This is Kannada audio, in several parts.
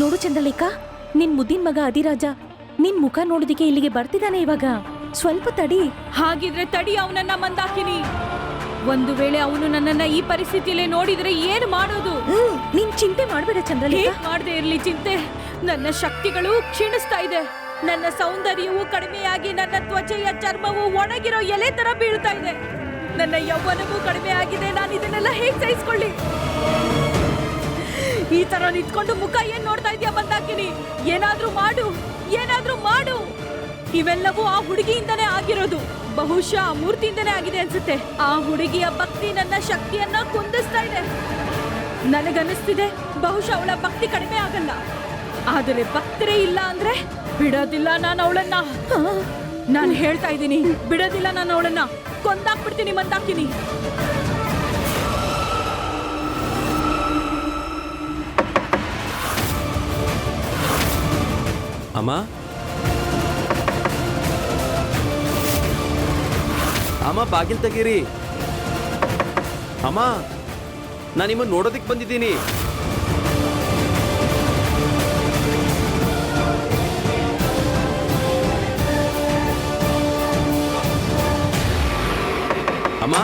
ನೋಡು ಚಂದ್ರಲೇಖ ನಿನ್ ಮುದ್ದಿನ ಮಗ ಅಧಿರಾಜ ನಿನ್ ಮುಖ ನೋಡೋದಿಕ್ಕೆ ಇಲ್ಲಿಗೆ ಬರ್ತಿದ್ದಾನೆ ಇವಾಗ. ಸ್ವಲ್ಪ ತಡಿ. ಹಾಗಿದ್ರೆ ತಡಿ ಅವನನ್ನ ಮಂದಾಕಿನಿ. ಒಂದು ವೇಳೆ ಅವನು ನನ್ನನ್ನ ಈ ಪರಿಸ್ಥಿತಿಯಲ್ಲಿ ನೋಡಿದ್ರೆ ಏನು ಮಾಡೋದು? ನಿನ್ ಚಿಂತೆ ಮಾಡಬೇಡ ಚಂದ್ರಲೇಖ. ಮಾಡದೆ ಇರ್ಲಿ ಚಿಂತೆ? ನನ್ನ ಶಕ್ತಿಗಳು ಕ್ಷೀಣಿಸ್ತಾ ಇದೆ. ನನ್ನ ಸೌಂದರ್ಯವು ಕಡಿಮೆಯಾಗಿ ನನ್ನ ತ್ವಚೆಯ ಚರ್ಮವು ಒಣಗಿರೋ ಎಲೆ ತರ ಬೀಳ್ತಾ ಇದೆ. ನನ್ನ ಯೌವನವೂ ಕಡಿಮೆ ಆಗಿದೆ ನಾನು ಇದನ್ನೆಲ್ಲ ಹೇಗೆ ಸಹಿಸ್ಕೊಳ್ಳಿ? ಈ ತರ ನಿಂತ್ಕೊಂಡು ಮುಖ ಏನ್ ನೋಡ್ತಾ ಇದೀಯ ಬಂದಾಕಿನಿ ಏನಾದ್ರೂ ಮಾಡು ಏನಾದ್ರೂ ಮಾಡು. ಇವೆಲ್ಲವೂ ಆ ಹುಡುಗಿಯಿಂದನೇ ಆಗಿರೋದು. ಬಹುಶಃ ಆ ಮೂರ್ತಿಯಿಂದನೇ ಆಗಿದೆ ಅನ್ಸುತ್ತೆ. ಆ ಹುಡುಗಿಯ ಭಕ್ತಿ ನನ್ನ ಶಕ್ತಿಯನ್ನ ಕುಂದಿಸ್ತಾ ಇದೆ. ನನಗನ್ನಿಸ್ತಿದೆ, ಬಹುಶಃ ಅವಳ ಭಕ್ತಿ ಕಡಿಮೆ ಆಗಲ್ಲ. ಆದರೆ ಭಕ್ತರೇ ಇಲ್ಲ ಅಂದ್ರೆ ಬಿಡೋದಿಲ್ಲ ನಾನು ಅವಳನ್ನ. ನಾನು ಹೇಳ್ತಾ ಇದ್ದೀನಿ, ಬಿಡೋದಿಲ್ಲ ನಾನು ಅವಳನ್ನ. ಕೊಂದಾಕ್ಬಿಡ್ತೀನಿ ಮಂದಾಕಿನಿ. ಅಮ್ಮ? ಅಮ್ಮ ಬಾಗಿಲ್ ತೆಗೀರಿ. ಅಮ್ಮ ನಾನು ನಿಮ್ಮನ್ನು ನೋಡೋದಕ್ಕೆ ಬಂದಿದ್ದೀನಿ. ಅಮ್ಮ?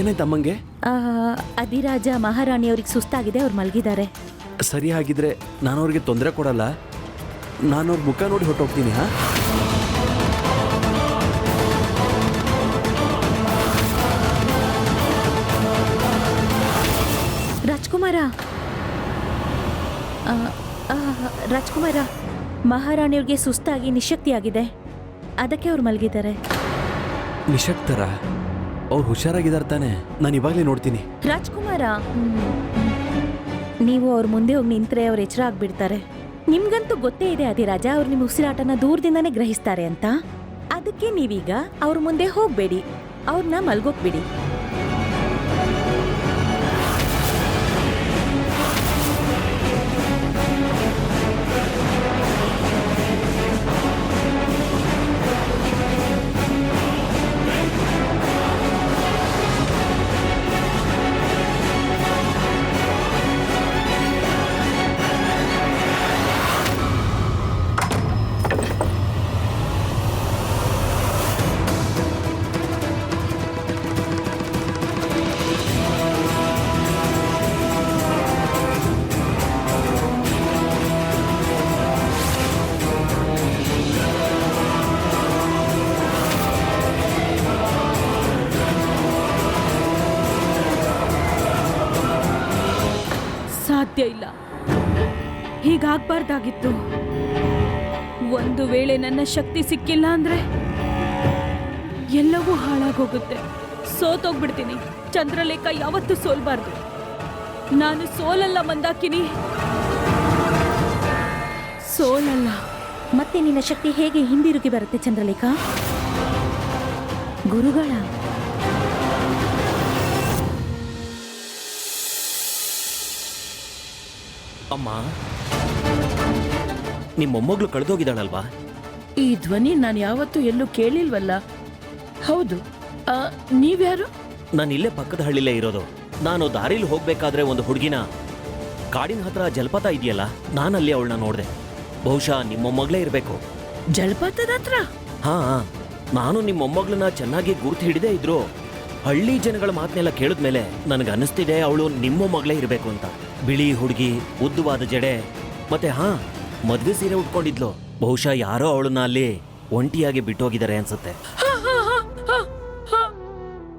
ಏನಾಯ್ತು ಅಮ್ಮಂಗೆ? ಆ, ಅಧಿರಾಜ ಮಹಾರಾಣಿಯವ್ರಿಗೆ ಸುಸ್ತಾಗಿದೆ ಅವ್ರು ಮಲಗಿದ್ದಾರೆ. ಸರಿ ಹಾಗಿದ್ರೆ ನಾನು ಅವ್ರಿಗೆ ತೊಂದರೆ ಕೊಡಲ್ಲ? ನಾನು ಅವ್ರ ಮುಖ ನೋಡಿ ಹೊಟ್ಟೋಗ್ತೀನಿ ಹಾ? ರಾಜ್ಕುಮಾರ! ಆ, ಆ, ರಾಜ್ಕುಮಾರ ಮಹಾರಾಣಿಯವ್ರಿಗೆ ಸುಸ್ತಾಗಿ ನಿಶಕ್ತಿಯಾಗಿದೆ. ಅದಕ್ಕೆ ಅವ್ರು ಮಲಗಿದ್ದಾರೆ. ನಿಶಕ್ತರ? ಅವ್ರು ಹುಷಾರಾಗಿದ್ದಾರೆ ತಾನೆ. ನಾನು ಇವಾಗಲೇ ನೋಡ್ತೀನಿ. ರಾಜ್ಕುಮಾರ, ನೀವು ಅವ್ರ ಮುಂದೆ ಹೋಗಿ ನಿಂತ್ರೆ ಅವ್ರು ಎಚ್ಚರ ಆಗ್ಬಿಡ್ತಾರೆ. ನಿಮ್ಗಂತೂ ಗೊತ್ತೇ ಇದೆ ಅಧಿರಾಜ ಅವ್ರು ನಿಮ್ಮ ಉಸಿರಾಟನ ದೂರದಿಂದಾನೇ ಗ್ರಹಿಸ್ತಾರೆ ಅಂತ. ಅದಕ್ಕೆ ನೀವೀಗ ಅವ್ರ ಮುಂದೆ ಹೋಗ್ಬೇಡಿ. ಅವ್ರನ್ನ ಮಲ್ಗೋಕ್ ಹೀಗಾಗ್ಬಾರ್ದಾಗಿತ್ತು ಒಂದು ವೇಳೆ ನನ್ನ ಶಕ್ತಿ ಸಿಕ್ಕಿಲ್ಲ ಅಂದ್ರೆ ಎಲ್ಲವೂ ಹಾಳಾಗೋಗುತ್ತೆ. ಸೋತೋಗ್ಬಿಡ್ತೀನಿ. ಚಂದ್ರಲೇಖ ಯಾವತ್ತೂ ಸೋಲ್ಬಾರ್ದು. ನಾನು ಸೋಲಲ್ಲ ಮಂದಾಕಿನಿ. ಸೋಲಲ್ಲ. ಮತ್ತೆ ನಿನ್ನ ಶಕ್ತಿ ಹೇಗೆ ಹಿಂದಿರುಗಿ ಬರುತ್ತೆ ಚಂದ್ರಲೇಖ? ಗುರುಗಳ. ಅಮ್ಮ. ನಿಮ್ಮ ಮೊಮ್ಮಗಳು ಕಳೆದೋಗಿದ್ದಾಳಲ್ವಾ? ಈ ಧ್ವನಿ ನಾನು ಯಾವತ್ತೂ ಎಲ್ಲೂ ಕೇಳಿಲ್ವಲ್ಲ. ಹೌದು. ಆ, ನೀವ್ಯಾರು? ನಾನು ಇಲ್ಲೇ ಪಕ್ಕದ ಹಳ್ಳಿಲೇ ಇರೋದು. ನಾನು ದಾರಿಲಿ ಹೋಗ್ಬೇಕಾದ್ರೆ ಒಂದು ಹುಡುಗಿನ ಕಾಡಿನ ಹತ್ರ ಜಲಪಾತ ಇದೆಯಲ್ಲ ನಾನಲ್ಲಿ ಅವಳನ್ನ ನೋಡಿದೆ. ಬಹುಶಃ ನಿಮ್ಮ ಮೊಮ್ಮಗಳೇ ಇರಬೇಕು. ಜಲಪಾತದ ಹತ್ರ? ಹಾ ನಾನು ನಿಮ್ಮ ಮೊಮ್ಮಗಳನ್ನ ಚೆನ್ನಾಗಿ ಗುರುತು ಹಿಡಿದೇ ಇದ್ರು ಹಳ್ಳಿ ಜನಗಳ ಮಾತನ್ನೆಲ್ಲ ಕೇಳಿದ್ಮೇಲೆ ನನಗೆ ಅನಿಸ್ತಿದೆ ಅವಳು ನಿಮ್ಮ ಮಗಳೇ ಇರಬೇಕು ಅಂತ. ಬಿಳಿ ಹುಡುಗಿ ಉದ್ದವಾದ ಜಡೆ ಮತ್ತೆ ಹಾ ಮದ್ವೆ ಸೀರೆ ಉಟ್ಕೊಂಡಿದ್ಲು. ಬಹುಶಃ ಯಾರೋ ಅವಳನ್ನ ಅಲ್ಲಿ ಒಂಟಿಯಾಗಿ ಬಿಟ್ಟೋಗಿದ್ದಾರೆ ಅನ್ಸುತ್ತೆ.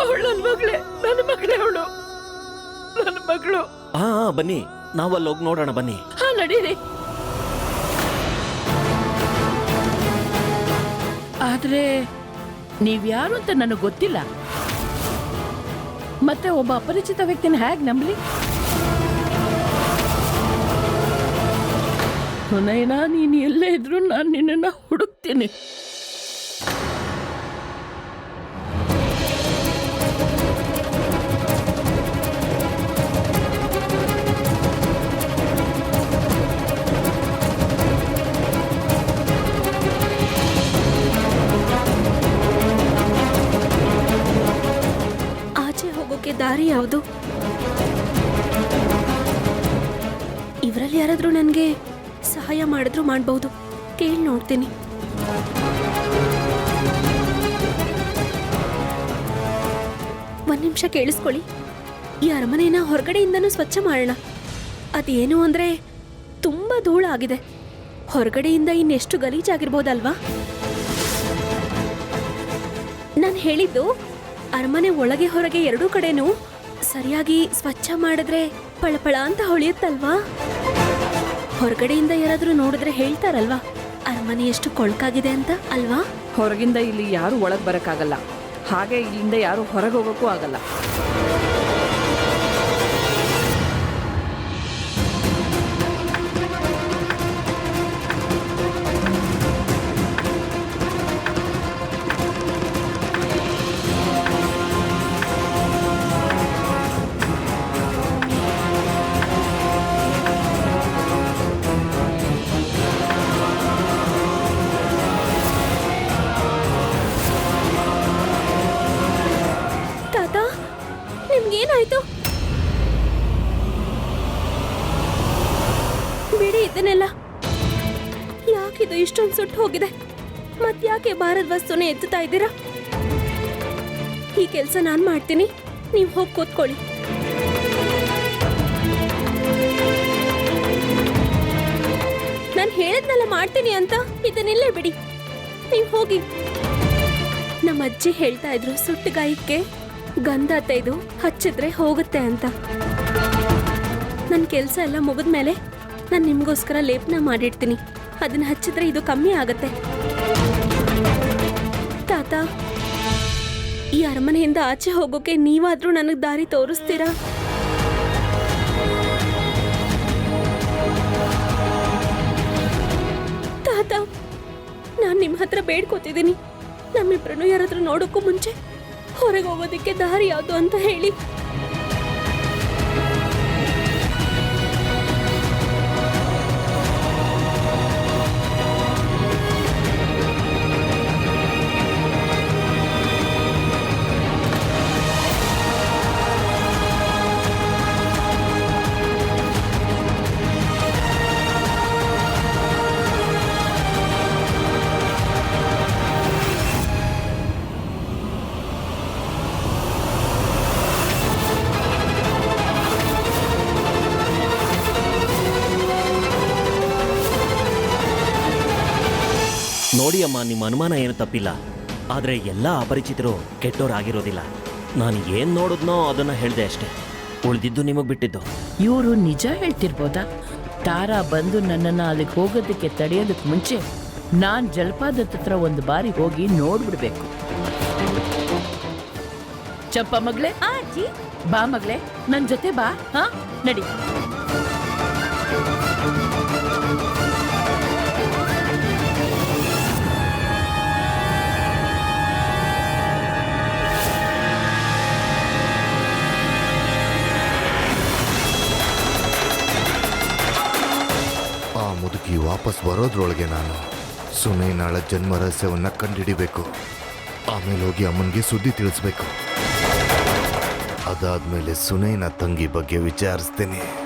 ಅವಳು ನನ್ನ ಮಗಳೇ ನನ್ನ ಮಗಳೇ ಅವಳು. ನನ್ನ ಮಗಳು. ಹಾ ಹಾ, ಬನ್ನಿ ನಾವು ಅಲ್ಲಿ ಹೋಗಿ ನೋಡೋಣ ಬನ್ನಿ. ಹಾ ನಡೀರಿ. ಆದ್ರೆ ನೀವ್ಯಾರು ಅಂತ ನನಗೆ ಗೊತ್ತಿಲ್ಲ. ಮತ್ತೆ ಒಬ್ಬ ಅಪರಿಚಿತ ವ್ಯಕ್ತಿನ ಹೇಗೆ ನಂಬಲಿ? ನಯನ ನೀನು ಎಲ್ಲೇ ಇದ್ರೂ ನಾನು ನಿನ್ನನ್ನು ಹುಡುಕ್ತೀನಿ. ಆಚೆ ಹೋಗೋಕೆ ದಾರಿ ಯಾವುದು? ಇವರಲ್ಲಿ ಯಾರಾದರೂ ನನಗೆ ಸಹಾಯ ಮಾಡಿದ್ರು ಮಾಡಬಹುದು ಕೇಳಿ ನೋಡ್ತೀನಿ. ಒಂದ್ ನಿಮಿಷ ಕೇಳಿಸ್ಕೊಳ್ಳಿ. ಈ ಅರಮನೆನ ಹೊರಗಡೆಯಿಂದನೂ ಸ್ವಚ್ಛ ಮಾಡೋಣ. ಅದೇನು ಅಂದ್ರೆ ತುಂಬಾ ಧೂಳಾಗಿದೆ ಹೊರಗಡೆಯಿಂದ ಇನ್ನೆಷ್ಟು ಗಲೀಜಾಗಿರ್ಬೋದಲ್ವಾ ನಾನು ಹೇಳಿದ್ದು, ಅರಮನೆ ಒಳಗೆ ಹೊರಗೆ ಎರಡೂ ಕಡೆನೂ ಸರಿಯಾಗಿ ಸ್ವಚ್ಛ ಮಾಡಿದ್ರೆ ಪಳಪಳ ಅಂತ ಹೊಳೆಯುತ್ತಲ್ವಾ? ಹೊರಗಡೆಯಿಂದ ಯಾರಾದ್ರೂ ನೋಡಿದ್ರೆ ಹೇಳ್ತಾರಲ್ವಾ? ಅರಮನೆ ಎಷ್ಟು ಕೊಳ್ಕಾಗಿದೆ ಅಂತ, ಅಲ್ವಾ? ಹೊರಗಿಂದ ಇಲ್ಲಿ ಯಾರು ಒಳಗೆ ಬರೋಕ್ಕಾಗಲ್ಲ. ಹಾಗೆ ಇಲ್ಲಿಂದ ಯಾರು ಹೊರಗೆ ಹೋಗೋಕ್ಕೂ ಆಗಲ್ಲ. ಭಾರತ್ ವಸ್ತುನ ಎತ್ತುತ್ತಾ ಇದ್ದೀರಾ? ಈ ಕೆಲಸ ನಾನು ಮಾಡ್ತೀನಿ. ನೀವು ಹೋಗಿ ಕೂತ್ಕೊಳ್ಳಿ. ನಾನು ಹೇಳಿದ್ನಲ್ಲ ಮಾಡ್ತೀನಿ ಅಂತ? ಇದನ್ನಿಲ್ಲೇ ಬಿಡಿ. ನೀವು ಹೋಗಿ. ನಮ್ಮ ಅಜ್ಜಿ ಹೇಳ್ತಾ ಇದ್ರು ಸುಟ್ಟಗಾಯಕ್ಕೆ ಗಂಧ ತೆಗೆದು ಹಚ್ಚಿದ್ರೆ ಹೋಗುತ್ತೆ ಅಂತ. ನನ್ನ ಕೆಲಸ ಎಲ್ಲ ಮುಗಿದ್ಮೇಲೆ ನಾನು ನಿಮಗೋಸ್ಕರ ಲೇಪನ ಮಾಡಿಡ್ತೀನಿ. ಅದನ್ನ ಹಚ್ಚಿದ್ರೆ ಇದು ಕಮ್ಮಿ ಆಗತ್ತೆ. ತಾತ ಈ ಅರಮನೆಯಿಂದ ಆಚೆ ಹೋಗೋಕೆ ನೀವಾದ್ರೂ ನನಗೆ ದಾರಿ ತೋರಿಸ್ತೀರಾ? ತಾತ, ನಾನು ನಿಮ್ಮ ಹತ್ರ ಬೇಡ್ಕೋತಿದ್ದೀನಿ. ನಮ್ಮಿಬ್ರನ್ನು ಯಾರಾದ್ರೂ ನೋಡೋಕ್ಕೂ ಮುಂಚೆ ಹೊರಗೆ ಹೋಗೋದಕ್ಕೆ ದಾರಿ ಯಾವುದು ಅಂತ ಹೇಳಿ. ಅಮ್ಮ ನಿಮ್ಮ ಅನುಮಾನ ಏನು ತಪ್ಪಿಲ್ಲ. ಆದರೆ ಎಲ್ಲ ಅಪರಿಚಿತರು ಕೆಟ್ಟೋರಾಗಿರೋದಿಲ್ಲ. ನಾನು ಏನು ನೋಡಿದ್ನೋ ಅದನ್ನು ಹೇಳಿದೆ ಅಷ್ಟೇ. ಉಳಿದಿದ್ದು ನಿಮಗೆ ಬಿಟ್ಟಿದ್ದು. ಇವರು ನಿಜ ಹೇಳ್ತಿರ್ಬೋದಾ? ತಾರಾ ಬಂದು ನನ್ನನ್ನು ಅಲ್ಲಿಗೆ ಹೋಗೋದಕ್ಕೆ ತಡೆಯೋದಕ್ಕೆ ಮುಂಚೆ ನಾನು ಜಲಪಾತದ ಹತ್ರ ಒಂದು ಬಾರಿ ಹೋಗಿ ನೋಡ್ಬಿಡ್ಬೇಕು. ಚಪ್ಪ ಮಗಳೇ? ಬಾ ಮಗಳೇ ನನ್ನ ಜೊತೆ ಬಾ ಹಾ? ನಡಿ. ಆ ಮುದುಕಿ ವಾಪಸ್ ಬರೋದ್ರೊಳಗೆ ನಾನು ಸುನೈನಾಳ ಜನ್ಮ ರಹಸ್ಯವನ್ನ ಕಂಡುಹಿಡಿಬೇಕು ಆಮೇಲೆ ಹೋಗಿ ಅಮ್ಮನಿಗೆ ಸುದ್ದಿ ತಿಳಿಸ್ಬೇಕು. ಅದಾದ್ಮೇಲೆ ಸುನೈನ ತಂಗಿ ಬಗ್ಗೆ ವಿಚಾರಿಸ್ತೇನೆ.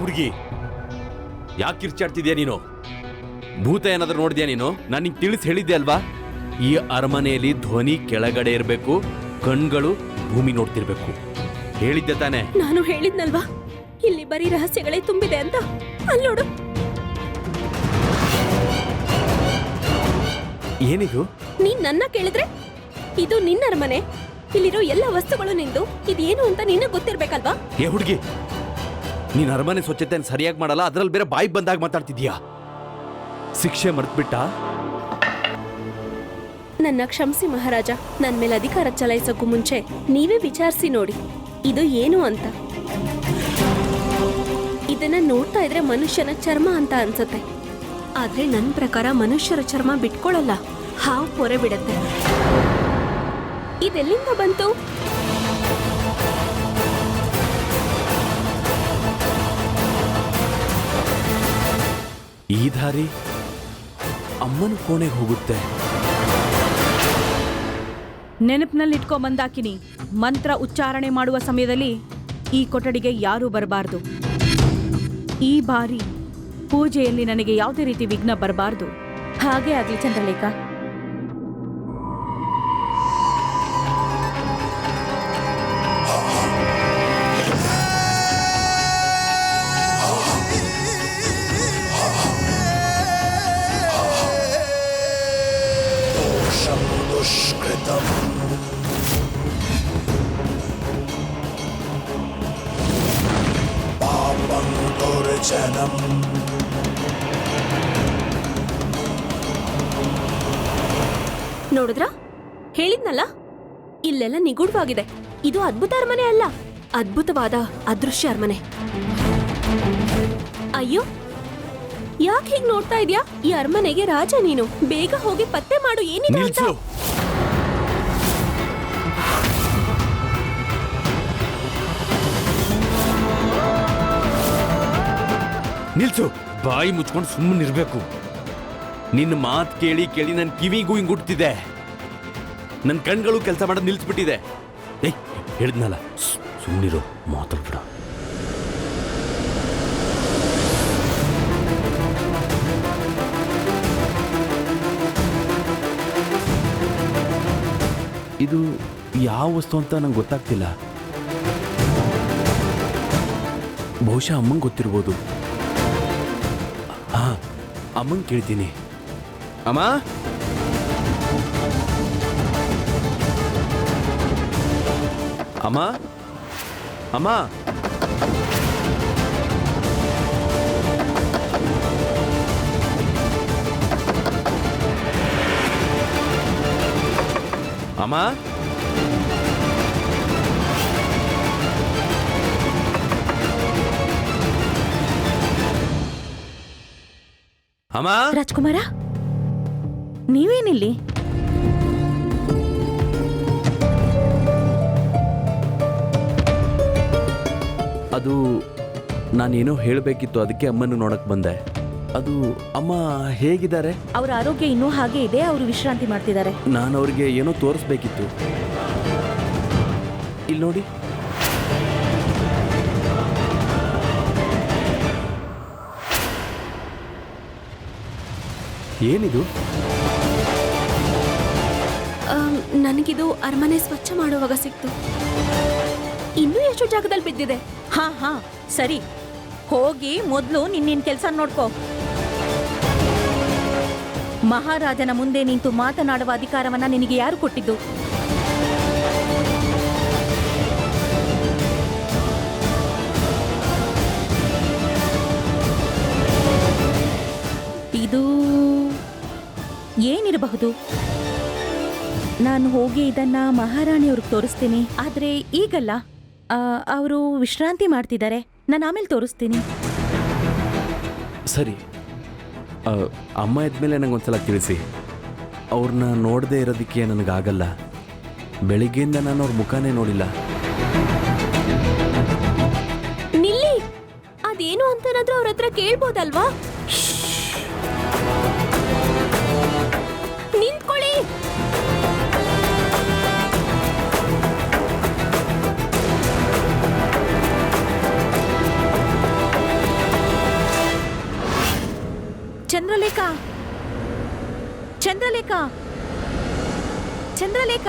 ಹುಡುಗಿ. ಯಾಕೆ ಕಿರ್ಚಾಡ್ತಿದ್ಯಾ ನೀನು? ಭೂತ ಏನಾದರೂ ನೋಡಿದ್ಯಾ ನೀನು? ನಾನು ನಿಂಗೆ ತಿಳಿಸಿ ಹೇಳಿದ್ದೆ ಅಲ್ವಾ? ಈ ಅರಮನೆಯಲ್ಲಿ ಧ್ವನಿ ಕೆಳಗಡೆ ಇರಬೇಕು ಕಣ್ಗಳು ಭೂಮಿ ನೋಡ್ತಿರ್ಬೇಕು. ಹೇಳಿದ್ದೆ ತಾನೆ. ನಾನು ಹೇಳಿದ್ನಲ್ವಾ? ಇಲ್ಲಿ ಬರೀ ರಹಸ್ಯಗಳೇ ತುಂಬಿದೆ ಅಂತ? ಅಲ್ಲೋಡು ಏನಿದು? ನೀನ್ ನನ್ನ ಕೇಳಿದ್ರೆ? ಇದು ನಿನ್ನ ಅರಮನೆ. ಇಲ್ಲಿರೋ ಎಲ್ಲ ವಸ್ತುಗಳು ನಿಂದು. ಇದೇನು ಅಂತ ನಿನ್ನ ಗೊತ್ತಿರ್ಬೇಕಲ್ವಾ? ಏ ಹುಡುಗಿ ನೀನ್ ಅರಮನೆ ಸ್ವಚ್ಛತೆ ಸರಿಯಾಗಿ ಮಾಡಲ್ಲ, ಅದ್ರಲ್ಲಿ ಬೇರೆ ಬಾಯಿ ಬಂದಾಗ ಮಾತಾಡ್ತಿದ್ಯಾ? ಶಿಕ್ಷೆ ಮರ್ತ್ಬಿಟ್ಟ? ನನ್ನ ಕ್ಷಮಿಸಿ ಮಹಾರಾಜ ನನ್ನ ಮೇಲೆ ಅಧಿಕಾರ ಚಲಾಯಿಸೋಕ್ಕೂ ಮುಂಚೆ ನೀವೇ ವಿಚಾರಿಸಿ ನೋಡಿ, ಇದು ಏನು ಅಂತ. ಇದನ್ನ ನೋಡ್ತಾ ಇದ್ರೆ ಮನುಷ್ಯನ ಚರ್ಮ ಅಂತ ಅನ್ಸುತ್ತೆ. ಆದ್ರೆ ನನ್ನ ಪ್ರಕಾರ ಮನುಷ್ಯರ ಚರ್ಮ ಬಿಟ್ಕೊಳ್ಳಲ್ಲ ಹಾವು ಪೊರೆ ಬಿಡತ್ತೆ. ಇದೆಲ್ಲಿಂದ ಬಂತು? ಈ ದಾರಿ ಅಮ್ಮನ ಕೋಣೆ ಹೋಗುತ್ತೆ. ನೆನಪಿನಲ್ಲಿ ಇಟ್ಕೊ ಬಂದಾಕಿನಿ ಮಂತ್ರ ಉಚ್ಚಾರಣೆ ಮಾಡುವ ಸಮಯದಲ್ಲಿ ಈ ಕೊಠಡಿಗೆ ಯಾರೂ ಬರಬಾರ್ದು. ಈ ಬಾರಿ ಪೂಜೆಯಲ್ಲಿ ನನಗೆ ಯಾವುದೇ ರೀತಿ ವಿಘ್ನ ಬರಬಾರ್ದು. ಹಾಗೆ ಆಗ್ಲಿ ಚಂದ್ರಲೇಖ. ನೋಡಿದ್ರ? ಹೇಳಿದ್ನಲ್ಲ? ಇಲ್ಲೆಲ್ಲ ನಿಗೂಢವಾಗಿದೆ. ಇದು ಅದ್ಭುತ ಅರಮನೆ ಅಲ್ಲ. ಅದ್ಭುತವಾದ ಅದೃಶ್ಯ ಅರಮನೆ. ಅಯ್ಯೋ! ಯಾಕೆ ಹೀಗ್ ನೋಡ್ತಾ ಇದ್ಯಾ? ಈ ಅರಮನೆಗೆ ರಾಜ ನೀನು. ಬೇಗ ಹೋಗಿ ಪತ್ತೆ ಮಾಡು. ಏನಿದೆ ಅಂತ? ನಿಲ್ಸು. ಬಾಯಿ ಮುಚ್ಕೊಂಡು ಸುಮ್ಮನೆ ಇರ್ಬೇಕು. ನಿನ್ನ ಮಾತು ಕೇಳಿ ಕೇಳಿ ನನ್ನ ಕಿವಿಗೂ ಹಿಂಗುಟ್ತಿದೆ ನನ್ನ ಕಣ್ಗಳು ಕೆಲಸ ಮಾಡೋದು ನಿಲ್ಸ್ಬಿಟ್ಟಿದೆ. ಏಯ್, ಹೇಳಿದ್ನಲ್ಲ. ಸುಮ್ಮನಿರು ಮಾತಾಡ್ಬಿಡ ಇದು ಯಾವ ವಸ್ತು ಅಂತ ನಂಗೆ ಗೊತ್ತಾಗ್ತಿಲ್ಲ. ಬಹುಶಃ ಅಮ್ಮಂಗೆ ಗೊತ್ತಿರ್ಬೋದು. ಹಾ ಅಮ್ಮಂಗೆ ಕೇಳ್ತೀನಿ. ಅಮ್ಮ? ಅಮ್ಮ? ಅಮ್ಮ? ಅಮ್ಮ? ಅಮ್ಮ ರಾಜ್ಕುಮಾರ ನೀವೇನಿಲ್ಲಿ? ಅದು ನಾನೇನೋ ಹೇಳಬೇಕಿತ್ತು ಅದಕ್ಕೆ ಅಮ್ಮನ ನೋಡಕ್ ಬಂದೆ. ಅದು ಅಮ್ಮ ಹೇಗಿದ್ದಾರೆ? ಅವ್ರ ಆರೋಗ್ಯ ಇನ್ನೂ ಹಾಗೆ ಇದೆ ಅವರು ವಿಶ್ರಾಂತಿ ಮಾಡ್ತಿದ್ದಾರೆ. ನಾನು ಅವ್ರಿಗೆ ಏನೋ ತೋರಿಸ್ಬೇಕಿತ್ತು. ಇಲ್ಲಿ ನೋಡಿ ಏನಿದು? ನನಗಿದು ಅರಮನೆ ಸ್ವಚ್ಛ ಮಾಡುವಾಗ ಸಿಕ್ತು. ಇನ್ನೂ ಎಷ್ಟು ಜಾಗದಲ್ಲಿ ಬಿದ್ದಿದೆ. ಹಾ ಹಾ ಸರಿ. ಹೋಗಿ ಮೊದಲು ನಿನ್ನಿನ್ ಕೆಲಸ ನೋಡ್ಕೋ. ಮಹಾರಾಜನ ಮುಂದೆ ನಿಂತು ಮಾತನಾಡುವ ಅಧಿಕಾರವನ್ನ ನಿನಗೆ ಯಾರು ಕೊಟ್ಟಿದ್ದು? ಏನಿರಬಹುದು? ನಾನು ಹೋಗಿ ಇದನ್ನ ಮಹಾರಾಣಿಯವ್ರಿಗೆ ತೋರಿಸ್ತೀನಿ. ಆದ್ರೆ ಈಗಲ್ಲ. ಅವರು ವಿಶ್ರಾಂತಿ ಮಾಡ್ತಿದ್ದಾರೆ. ನಾನು ಆಮೇಲೆ ತೋರಿಸ್ತೀನಿ. ಸರಿ. ಆ, ಅಮ್ಮ ಇದ್ಮೇಲೆ ನಂಗೊಂದ್ಸಲ ತಿಳಿಸಿ. ಅವ್ರನ್ನ ನೋಡದೆ ಇರೋದಕ್ಕೆ ನನಗಾಗಲ್ಲ. ಬೆಳಿಗ್ಗೆಯಿಂದ ನಾನು ಅವ್ರ ಮುಖಾನೇ ನೋಡಿಲ್ಲ. ನಿಲ್ಲಿ! ಅದೇನು ಅಂತನಾದ್ರೂ ಅವ್ರ ಹತ್ರ ಕೇಳ್ಬೋದಲ್ವಾ? ಚಂದ್ರಲೇಖ. ಚಂದ್ರಲೇಖ.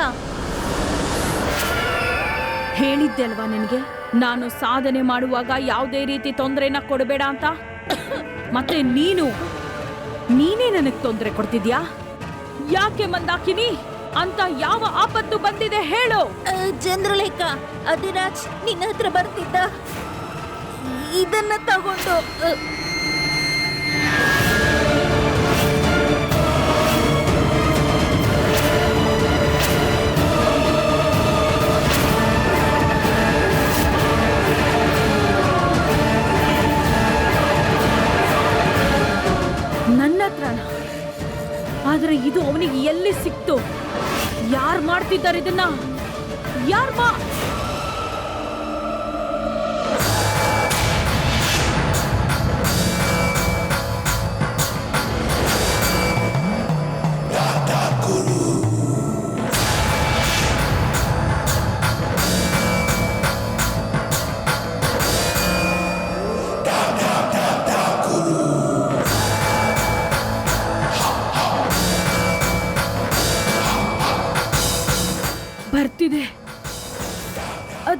ಹೇಳಿದ್ದೆ ಅಲ್ವಾ ನಿನಗೆ? ನಾನು ಸಾಧನೆ ಮಾಡುವಾಗ ಯಾವುದೇ ರೀತಿ ತೊಂದರೆನ ಕೊಡಬೇಡ ಅಂತ? ಮತ್ತೆ ನೀನು? ನೀನೇ ನನಗೆ ತೊಂದರೆ ಕೊಡ್ತಿದ್ಯಾ? ಯಾಕೆ ಮಂದಾಕಿನಿ? ಅಂತ ಯಾವ ಆಪತ್ತು ಬಂದಿದೆ ಹೇಳು. ಚಂದ್ರಲೇಖ, ಅದಿರಾಜ್ ನಿನ್ನ ಹತ್ರ ಬರ್ತಿದ್ದ. ಇದನ್ನ ತಗೊಂಡು ಮಾತ್ರನ ಆದರೆ ಇದು ಅವನಿಗೆ ಎಲ್ಲಿ ಸಿಕ್ತು? ಯಾರು ಮಾಡ್ತಿದ್ದಾರೆ ಇದನ್ನ? ಯಾರು ಮಾ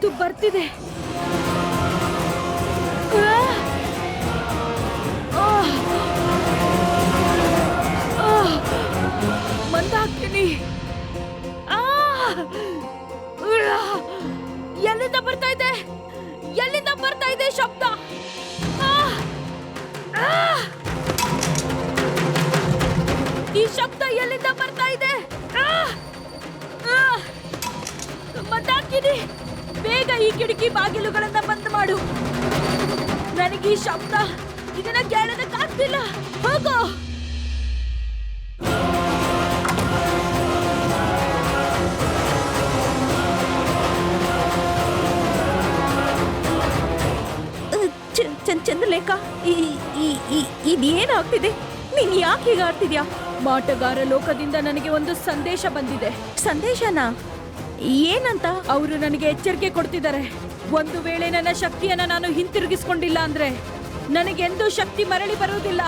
ಅದು ಬರ್ತಿದೆ! ಮಂದಾಕಿನಿ! ಎಲ್ಲಿಂದ ಬರ್ತಾ ಇದೆ? ಎಲ್ಲಿಂದ ಬರ್ತಾ ಇದೆ ಶಬ್ದ! ಈ ಶಬ್ದ ಎಲ್ಲಿಂದ ಬರ್ತಾ ಇದೆ! ಮಂದಾಕಿನಿ. ಬೇಗ ಈ ಕಿಟಕಿ ಬಾಗಿಲುಗಳನ್ನ ಬಂದ್ ಮಾಡು. ನನಗೆ ಈ ಶಬ್ದ ಇದನ್ನ ಕೇಳೋದಕ್ಕಾಗ್ತಿಲ್ಲ ಹೋಗೋ. ಚಂದ್ರಲೇಖ ಇದೇನಾಗ್ತಿದೆ ನೀನ್ ಯಾಕೆ ಹೀಗಾಡ್ತಿದ್ಯಾ ಮಾಟಗಾರ ಲೋಕದಿಂದ ನನಗೆ ಒಂದು ಸಂದೇಶ ಬಂದಿದೆ. ಸಂದೇಶನ? ಏನಂತ? ಅವರು ನನಗೆ ಎಚ್ಚರಿಕೆ ಕೊಡ್ತಿದ್ದಾರೆ. ಒಂದು ವೇಳೆ ನನ್ನ ಶಕ್ತಿಯನ್ನ ನಾನು ಹಿಂತಿರುಗಿಸ್ಕೊಂಡಿಲ್ಲ ಅಂದ್ರೆ ನನಗೆಂದೂ ಶಕ್ತಿ ಮರಳಿ ಬರುವುದಿಲ್ಲ.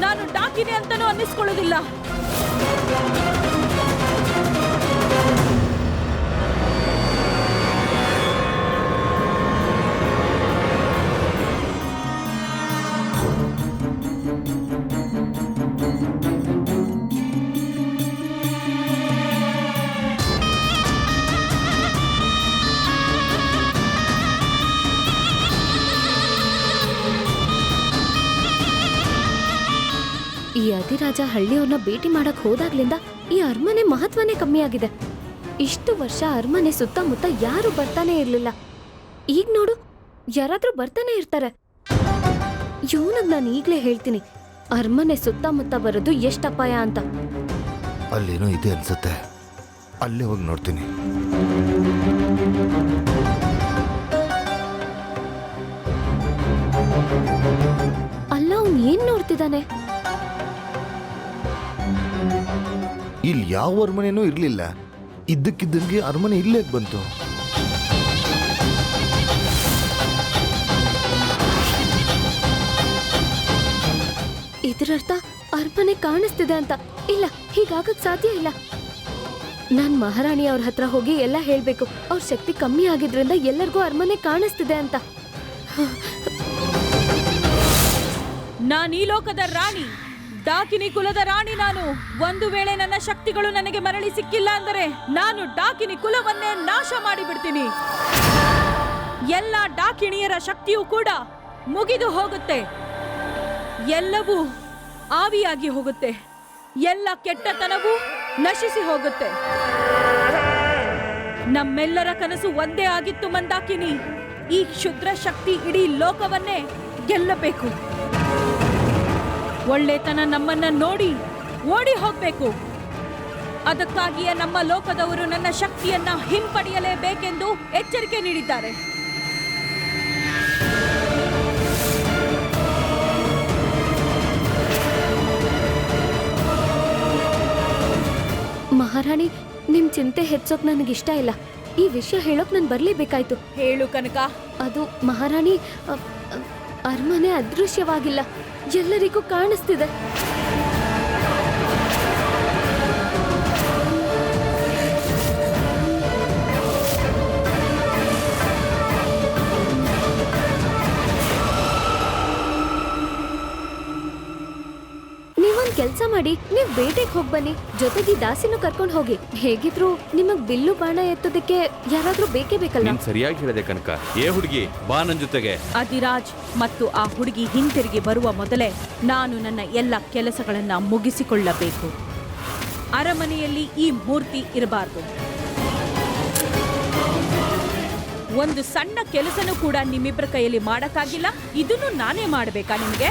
ನಾನು ಡಾಕಿನಿ ಅಂತಾನೂ ಅನ್ನಿಸ್ಕೊಳ್ಳೋದಿಲ್ಲ ಅಧಿರಾಜ ಹಳ್ಳಿಯವ್ರನ್ನ ಭೇಟಿ ಮಾಡಕ್ ಹೋದಾಗ್ಲಿಂದ ಈ ಅರಮನೆ ಮಹತ್ವನೇ ಕಮ್ಮಿ ಆಗಿದೆ ಇಷ್ಟು ವರ್ಷ ಅರಮನೆ ಸುತ್ತಮುತ್ತ ಯಾರು ಬರ್ತಾನೆ ಇರ್ಲಿಲ್ಲ. ಈಗ ನೋಡು ಯಾರಾದ್ರೂ ಬರ್ತಾನೆ ಇರ್ತಾರೆ. ಇವನಗ್ ನಾನು ಈಗ್ಲೇ ಹೇಳ್ತೀನಿ ಅರಮನೆ ಸುತ್ತಮುತ್ತ ಬರೋದು ಎಷ್ಟ್ ಅಪಾಯ ಅಂತ. ಅಲ್ಲೇನೋ ಇದೆ ಅನ್ಸುತ್ತೆ. ಅಲ್ಲೇ ಹೋಗಿ ನೋಡ್ತೀನಿ. ಅಲ್ಲ ಅವ್ನ್ ಏನ್ ನೋಡ್ತಿದ್ದಾನೆ? ಯಾವ ಅರಮನೆನೂ ಇರಲಿಲ್ಲ. ಇದ್ದಕ್ಕಿದ್ದಂಗೆ ಅರಮನೆ ಇಲ್ಲೇ ಬಂತು. ಇದರರ್ಥ ಅರ್ಪಣೆ ಕಾಣಿಸ್ತಿದೆ ಅಂತ. ಇಲ್ಲ ಹೀಗಾಗಕ್ ಸಾಧ್ಯ ಇಲ್ಲ. ನಾನ್ ಮಹಾರಾಣಿ ಅವ್ರ ಹತ್ರ ಹೋಗಿ ಎಲ್ಲ ಹೇಳ್ಬೇಕು. ಅವ್ರ ಶಕ್ತಿ ಕಮ್ಮಿ ಆಗಿದ್ರಿಂದ ಎಲ್ಲರಿಗೂ ಅರಮನೆ ಕಾಣಿಸ್ತಿದೆ ಅಂತ. ನಾನು ಈ ಲೋಕದ ರಾಣಿ. ಡಾಕಿನಿ ಕುಲದ ರಾಣಿ ನಾನು. ಒಂದು ವೇಳೆ ನನ್ನ ಶಕ್ತಿಗಳು ನನಗೆ ಮರಳಿ ಸಿಕ್ಕಿಲ್ಲ ಅಂದರೆ ನಾನು ಡಾಕಿನಿ ಕುಲವನ್ನೇ ನಾಶ ಮಾಡಿಬಿಡ್ತೀನಿ. ಎಲ್ಲ ಡಾಕಿಣಿಯರ ಶಕ್ತಿಯೂ ಕೂಡ ಮುಗಿದು ಹೋಗುತ್ತೆ. ಎಲ್ಲವೂ ಆವಿಯಾಗಿ ಹೋಗುತ್ತೆ. ಎಲ್ಲ ಕೆಟ್ಟತನವೂ ನಶಿಸಿ ಹೋಗುತ್ತೆ. ನಮ್ಮೆಲ್ಲರ ಕನಸು ಒಂದೇ ಆಗಿತ್ತು ಮಂದಾಕಿನಿ. ಈ ಕ್ಷುದ್ರ ಶಕ್ತಿ ಇಡೀ ಲೋಕವನ್ನೇ ಗೆಲ್ಲಬೇಕು. ಒಳ್ಳೆತನ ನಮ್ಮನ್ನ ನೋಡಿ ಓಡಿ ಹೋಗ್ಬೇಕು. ಅದಕ್ಕಾಗಿಯೇ ನಮ್ಮ ಲೋಕದವರು ನನ್ನ ಶಕ್ತಿಯನ್ನ ಹಿಂಪಡೆಯಲೇಬೇಕೆಂದು ಎಚ್ಚರಿಕೆ ನೀಡಿದ್ದಾರೆ. ಮಹಾರಾಣಿ ನಿಮ್ ಚಿಂತೆ ಹೆಚ್ಚೋಕ್ ನನಗಿಷ್ಟ ಇಲ್ಲ. ಈ ವಿಷಯ ಹೇಳೋಕ್ ನಾನು ಬರ್ಲೇಬೇಕಾಯ್ತು. ಹೇಳು ಕನಕ. ಅದು ಮಹಾರಾಣಿ ಅ, ಅರಮನೆ ಅದೃಶ್ಯವಾಗಿಲ್ಲ. ಎಲ್ಲರಿಗೂ ಕಾಣಿಸ್ತಿದೆ. ನೀವೊಂದ್ ಕೆಲ್ಸ ಮಾಡಿ ನೀವ್ ಬೇಟೆಗ್ ಹೋಗ್ ಬನ್ನಿ. ಜೊತೆಗೆ ದಾಸಿನೂ ಕರ್ಕೊಂಡ್ ಹೋಗಿ. ಹೇಗಿದ್ರು ನಿಮಗ್ ಬಿಲ್ಲು ಬಾಣ ಎತ್ತೋದಕ್ಕೆ ಯಾರಾದ್ರೂ ಬೇಕೇ ಬೇಕಲ್ಲ ನೀನ್ ಸರಿಯಾಗಿ ಹೇಳಿದೆ ಕನಕ. ಏ ಹುಡುಗಿ ಬಾ ನನ್ ಜೊತೆಗೆ. ಅದಿರಾಜ್ ಮತ್ತು ಆ ಹುಡುಗಿ ಹಿಂತಿರುಗಿ ಬರುವ ಮೊದಲೇ ನಾನು ನನ್ನ ಎಲ್ಲ ಕೆಲಸಗಳನ್ನ ಮುಗಿಸಿಕೊಳ್ಳಬೇಕು. ಅರಮನೆಯಲ್ಲಿ ಈ ಮೂರ್ತಿ ಇರಬಾರದು. ಒಂದು ಸಣ್ಣ ಕೆಲಸನೂ ಕೂಡ ನಿಮ್ಮಿಬ್ಬರ ಕೈಯಲ್ಲಿ ಮಾಡಕ್ಕಾಗಿಲ್ಲ. ಇದನ್ನು ನಾನೇ ಮಾಡಬೇಕಾ ನಿಮಗೆ?